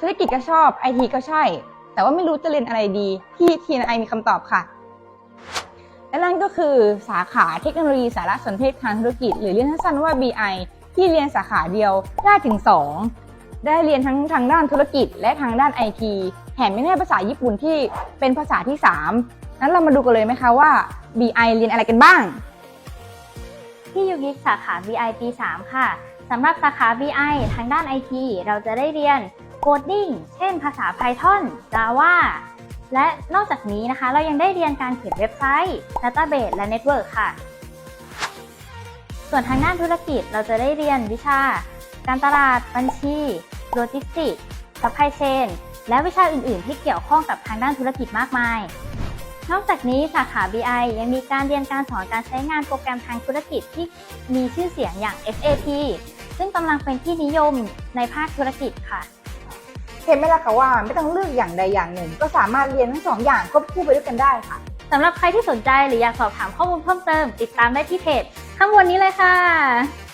ธุรกิจก็ชอบไอทีก็ใช่ แต่ว่าไม่รู้จะเรียนอะไรดีที่ TNI มีคำตอบค่ะ และนั่นก็คือสาขาเทคโนโลยีสารสนเทศทางธุรกิจ หรือเรียกสั้นๆว่า BI ที่เรียนสาขาเดียวได้ถึง 2 ได้เรียนทั้งทางด้านธุรกิจ และทางด้าน IT แถมยังได้ภาษาญี่ปุ่นที่เป็นภาษาที่ 3 นั้นเรามาดูกันเลยไหมคะว่า BI เรียนอะไรกันบ้างที่ยูกิสาขา BI ปี 3 ค่ะสำหรับสาขา BI ทางด้าน IT เราจะได้เรียน Coding เช่นภาษา Python Java และนอกจากนี้นะคะ เรายังได้เรียนการเขียนเว็บไซต์ Database และ Network ค่ะ ส่วนทางด้านธุรกิจเราจะได้เรียนวิชา การตลาด บัญชีโลจิสติกส์ supply chain และวิชาอื่น ๆ ที่เกี่ยวข้องกับทางด้านธุรกิจมากมาย นอกจากนี้สาขา BI ยังมีการเรียนการสอนการใช้งานโปรแกรมทางธุรกิจที่มีชื่อเสียงอย่าง SAP ซึ่งกำลังเป็นที่นิยมในภาคธุรกิจค่ะ เห็นไหมล่ะคะว่าไม่ต้องเลือกอย่างใดอย่างหนึ่ง ก็สามารถเรียนทั้งสองอย่างควบคู่ไปด้วยกันได้ค่ะ สำหรับใครที่สนใจหรืออยากสอบถามข้อมูลเพิ่มเติม ติดตามได้ที่เพจข้างบนนี้เลยค่ะ